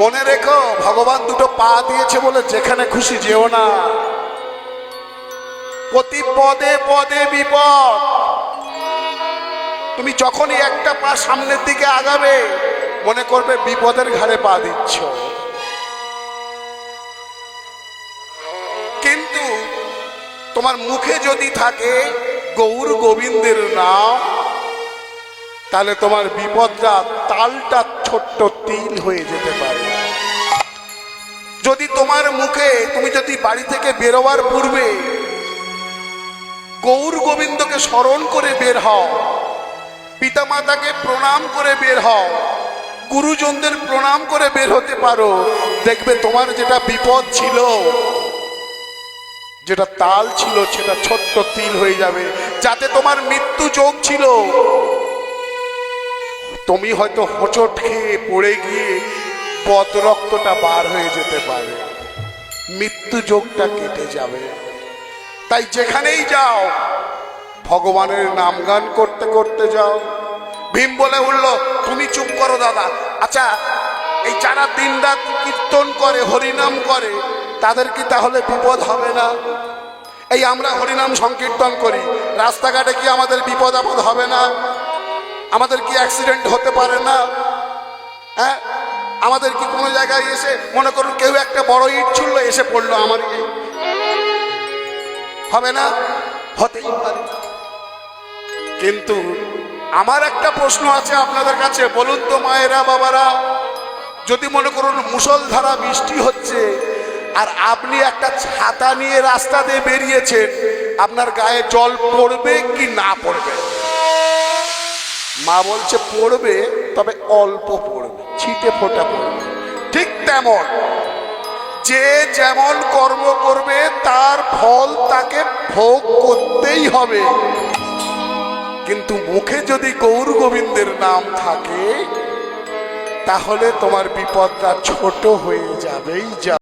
মনে রেখো, ভগবান দুটো পা দিয়েছে বলে যেখানে খুশি যেও না। প্রতি পদে পদে বিপদ। তুমি যখনই একটা পা সামনের দিকে আগাবে, মনে করবে বিপদের ঘাড়ে পা দিচ্ছ। কিন্তু তোমার মুখে যদি থাকে গৌর গোবিন্দের নাম, তাহলে তোমার বিপদটা তালটা ছোট্ট তিল হয়ে যেতে পারে। যদি তোমার মুখে তুমি যদি বাড়ি থেকে বেরোবার পূর্বে গৌর গোবিন্দকে স্মরণ করে বের হও, পিতামাতাকে প্রণাম করে বের হও, গুরুজনদের প্রণাম করে বের হতে পারো, দেখবে তোমার যেটা বিপদ ছিল, যেটা তাল ছিল, সেটা ছোট্ট তিল হয়ে যাবে। যাতে তোমার মৃত্যু যোগ ছিল তুমি হয়তো হোঁচট খেয়ে পড়ে গিয়ে পদ রক্তটা বার হয়ে যেতে পারে। মৃত্যু যোগটা কেটে যাবে। তাই যেখানেই যাও, ভগবানের নাম গান করতে করতে যাও। ভীম বলে উঠল, তুমি চুপ করো দাদা। আচ্ছা এই যারা দিন রাত কীর্তন করে, হরিনাম করে, তাদের কি তাহলে বিপদ হবে না? এই আমরা হরিনাম সংকীর্তন করি। রাস্তাঘাটে কি আমাদের বিপদ আপদ হবে না? আমাদের কি অ্যাক্সিডেন্ট হতে পারে না? হ্যাঁ? আমাদের কি কোনো জায়গায় এসে, মনে করুন কেউ একটা বড় ইট ছুড়লো, এসে পড়ল আমার হবে না? হতেই পারে। কিন্তু আমার একটা প্রশ্ন আছে আপনাদের কাছে, বলুন তো মায়েরা, বাবারা। যদি মনে করুন মুসলধারা বৃষ্টি হচ্ছে, আর আপনি একটা ছাতা নিয়ে রাস্তা দিয়ে বেরিয়েছেন, আপনার গায়ে জল পড়বে কি না পড়বে? মা বলছে, পড়বে, তবে অল্প পড়বে, ছিটে ফোটা পড়বে। ঠিক তেমন। যে যেমন কর্ম করবে, তার ফল তাকে ভোগ করতেই হবে। কিন্তু মুখে যদি গৌর গোবিন্দের নাম থাকে, তাহলে তোমার বিপদটা ছোট হয়ে যাবেই যা